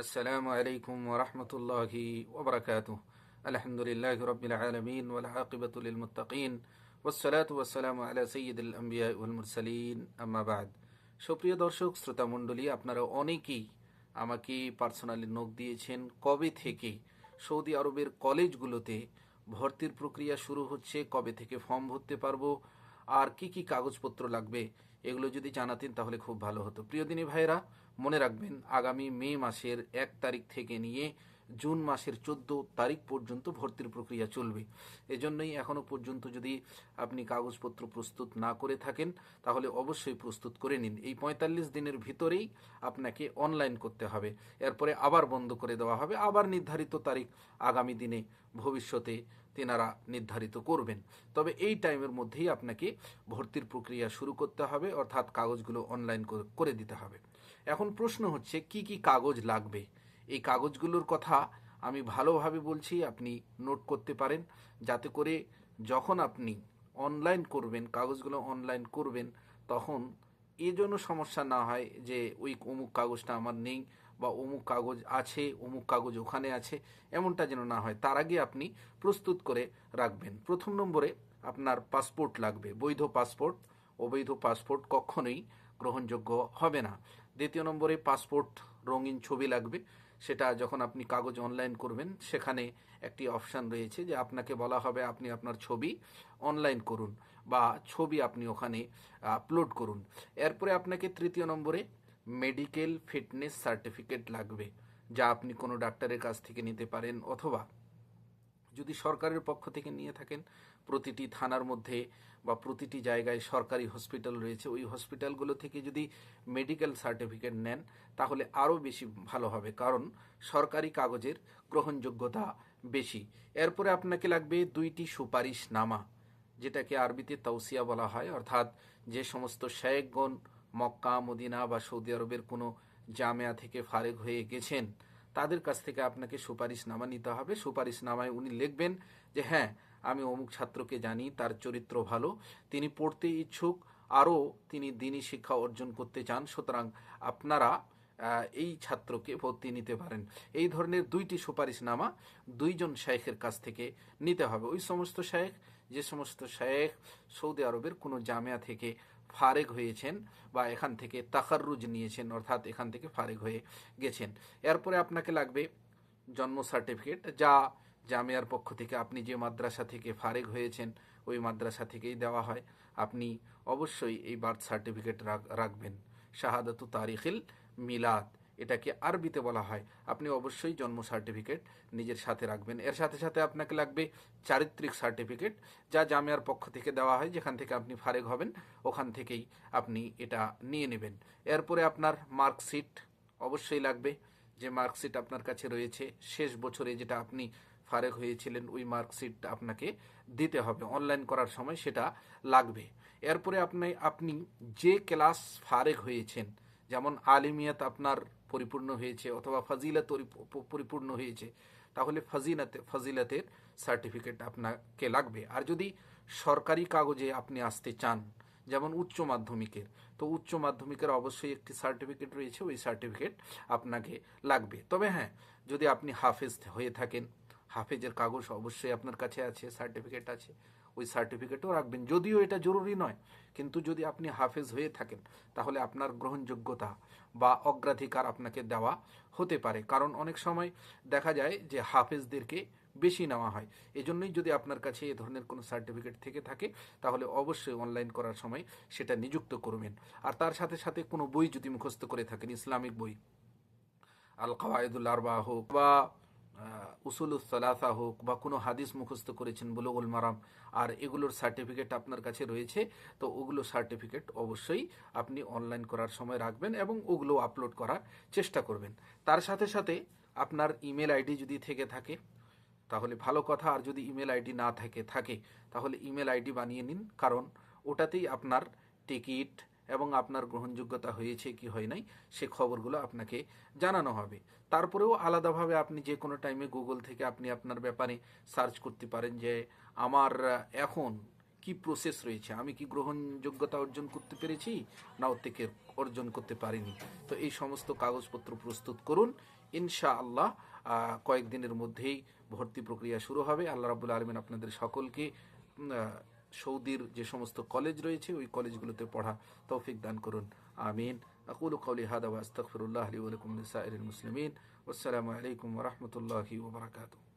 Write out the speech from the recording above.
السلام عليكم ورحمة الله وبركاته الحمد لله رب العالمين والعاقبة للمتقين والصلاة والسلام على سيد الأنبياء والمرسلين أما بعد সুপ্রিয় দর্শক শ্রোতা মণ্ডলী আপনারা অনেকেই আমাকে পার্সোনালি নোট দিয়েছেন কবে থেকে সৌদি আরবের কলেজগুলোতে ভর্তির প্রক্রিয়া শুরু হচ্ছে কবে থেকে ফর্ম ভরতে পারবো আর কি কি কাগজপত্র লাগবে এগুলো যদি জানাতেন তাহলে খুব ভালো হতো। প্রিয়দিনী ভাইরা মনে রাখবেন, আগামী মে মাসের এক তারিখ থেকে নিয়ে জুন মাসের চোদ্দ তারিখ পর্যন্ত ভর্তির প্রক্রিয়া চলবে। এজন্যই এখনও পর্যন্ত যদি আপনি কাগজপত্র প্রস্তুত না করে থাকেন, তাহলে অবশ্যই প্রস্তুত করে নিন। এই পঁয়তাল্লিশ দিনের ভিতরেই আপনাকে অনলাইন করতে হবে। এরপরে আবার বন্ধ করে দেওয়া হবে। আবার নির্ধারিত তারিখ আগামী দিনে ভবিষ্যতে তেনারা নির্ধারিত করবেন। তবে এই টাইমের মধ্যেই আপনাকে ভর্তির প্রক্রিয়া শুরু করতে হবে, অর্থাৎ কাগজগুলো অনলাইন করে দিতে হবে। এখন প্রশ্ন হচ্ছে, কি কি কাগজ লাগবে? এই কাগজগুলোর কথা আমি ভালোভাবে বলছি, আপনি নোট করতে পারেন। যাতে করে যখন আপনি অনলাইন করবেন, কাগজগুলো অনলাইন করবেন, তখন এই জন্য সমস্যা না হয় যে ওই অমুক কাগজটা আমার নেই বা অমুক কাগজ আছে, অমুক কাগজ ওখানে আছে, এমনটা যেন না হয়। তার আগে আপনি প্রস্তুত করে রাখবেন। প্রথম নম্বরে আপনার পাসপোর্ট লাগবে। বৈধ পাসপোর্ট, অবৈধ পাসপোর্ট কখনোই গ্রহণযোগ্য হবে না। দ্বিতীয় নম্বরে পাসপোর্ট রঙিন ছবি লাগবে। সেটা যখন আপনি কাগজ অনলাইন করবেন, সেখানে একটি অপশান রয়েছে যে আপনাকে বলা হবে আপনি আপনার ছবি অনলাইন করুন বা ছবি আপনি ওখানে আপলোড করুন। এরপরে আপনাকে তৃতীয় নম্বরে মেডিকেল ফিটনেস সার্টিফিকেট লাগবে, যা আপনি কোনো ডাক্তারের কাছ থেকে নিতে পারেন অথবা যদি সরকারের পক্ষ থেকে নিয়ে থাকেন, প্রতিটি থানার মধ্যে বা প্রতিটি জায়গায় সরকারি হসপিটাল রয়েছে, ওই হসপিটালগুলো থেকে যদি মেডিকেল সার্টিফিকেট নেন, তাহলে আরও বেশি ভালো হবে, কারণ সরকারি কাগজের গ্রহণযোগ্যতা বেশি। এরপরে আপনাকে লাগবে দুইটি সুপারিশ নামা, যেটাকে আরবিতে তাউসিয়া বলা হয়, অর্থাৎ যে সমস্ত শেখগণ মক্কা, মদিনা বা সৌদি আরবের কোনো জামেয়া থেকে ফারেক হয়ে গেছেন। তাদের কাছ থেকে আপনাকে সুপারিশনামা নিতে হবে। সুপারিশনামায় উনি লিখবেন যে হ্যাঁ আমি অমুক ছাত্রকে জানি, তার চরিত্র ভালো, তিনি পড়তে ইচ্ছুক, আরও তিনি দিনী শিক্ষা অর্জন করতে চান, সুতরাং আপনারা এই ছাত্রকে ভর্তি নিতে পারেন। এই ধরনের দুইটি সুপারিশনামা দুইজন শেখের কাছ থেকে নিতে হবে। ওই সমস্ত শেখ যে সমস্ত শেখ সৌদি আরবের কোনো জামিয়া থেকে ফারেক হয়েছেন বা এখান থেকে তাকাররুজ নিয়েছেন, অর্থাৎ এখান থেকে ফারেক হয়ে গেছেন। এরপরে আপনাকে লাগবে জন্ম সার্টিফিকেট, যা জামিয়ার পক্ষ থেকে আপনি যে মাদ্রাসা থেকে ফারেক হয়েছেন, ওই মাদ্রাসা থেকেই দেওয়া হয়। আপনি অবশ্যই এই বার্থ সার্টিফিকেট রাখবেন। শাহাদাতু তারিখিল মিলাদ। এটাকে আরবিতে বলা হয়। আপনি অবশ্যই জন্ম সার্টিফিকেট নিজের সাথে রাখবেন। এর সাথে সাথে আপনাকে লাগবে চারিত্রিক সার্টিফিকেট, যা জামিয়ার পক্ষ থেকে দেওয়া হয়। যেখান থেকে আপনি ফারেক হবেন, ওখান থেকেই আপনি এটা নিয়ে নেবেন। এরপরে আপনার মার্কশিট অবশ্যই লাগবে। যে মার্কশিট আপনার কাছে রয়েছে, শেষ বছরে যেটা আপনি ফারেক হয়েছিলেন, ওই মার্কশিট আপনাকে দিতে হবে। অনলাইন করার সময় সেটা লাগবে। এরপরে আপনি আপনি যে ক্লাস ফারেক হয়েছেন যেমন আলিমিয়াত আপনার পরিপূর্ণ হয়েছে অথবা ফাজিলাত পরিপূর্ণ হয়েছে, তাহলে ফাজিলাতে, ফাজিলাতের সার্টিফিকেট আপনাকে লাগবে। আর যদি সরকারি কাগজে আপনি আসতে চান, যেমন উচ্চ মাধ্যমিকের, তো উচ্চ মাধ্যমিকের অবশ্যই একটি সার্টিফিকেট রয়েছে, ওই সার্টিফিকেট আপনাকে লাগবে। তবে হ্যাঁ যদি আপনি হাফেজ হয়ে থাকেন হাফেজের কাগজ অবশ্যই আপনার কাছে আছে সার্টিফিকেট আছে। ওই সার্টিফিকেটও রাখবেন। যদিও এটা জরুরি নয়, কিন্তু যদি আপনি হাফেজ হয়ে থাকেন, তাহলে আপনার গ্রহণযোগ্যতা বা অগ্রাধিকার আপনাকে দেওয়া হতে পারে। কারণ অনেক সময় দেখা যায় যে হাফেজদেরকে বেশি নেওয়া হয়। এজন্যই যদি আপনার কাছে এ ধরনের কোনো সার্টিফিকেট থেকে থাকে, তাহলে অবশ্যই অনলাইন করার সময় সেটা নিযুক্ত করবেন। আর তার সাথে সাথে কোনো বই যদি মুখস্থ করে থাকেন, ইসলামিক বই আল কাওয়ায়দুল আরবা হোক বা উসুল সালাসা হোক বা কোনো হাদিস মুখস্থ করেছেন বুলুগুল মারাম, আর এগুলোর সার্টিফিকেট আপনার কাছে রয়েছে, তো ওগুলো সার্টিফিকেট অবশ্যই আপনি অনলাইন করার সময় রাখবেন এবং ওগুলো আপলোড করার চেষ্টা করবেন। তার সাথে সাথে আপনার ইমেল আইডি যদি থেকে থাকে, তাহলে ভালো কথা, আর যদি ইমেল আইডি না থাকে থাকে, তাহলে ইমেল আইডি বানিয়ে নিন, কারণ ওটাতেই আপনার টিকিট এবং আপনার গ্রহণযোগ্যতা হয়েছে কি হয় নাই সে খবরগুলো আপনাকে জানানো হবে। তারপরেও আলাদাভাবে আপনি যে কোনো টাইমে গুগল থেকে আপনি আপনার ব্যাপারে সার্চ করতে পারেন যে আমার এখন কি প্রসেস রয়েছে? আমি কি গ্রহণযোগ্যতা অর্জন করতে পেরেছি? না ওর থেকে অর্জন করতে পারিনি। তো এই সমস্ত কাগজপত্র প্রস্তুত করুন। ইনশাআল্লাহ আহ, কয়েকদিনের মধ্যেই ভর্তি প্রক্রিয়া শুরু হবে। আল্লাহ রাবুল আলমিন আপনাদের সকলকে সৌদির যে সমস্ত কলেজ রয়েছে, ওই কলেজগুলোতে পড়া তৌফিক দান করুন। আমিন। আকুল কৌলি হাদা আস্তফরুল্লাহ আলী লি সাইরুল মুসলিমিন আসসালামু আলাইকুম রহমতুল্লাহি বারাকাতুহু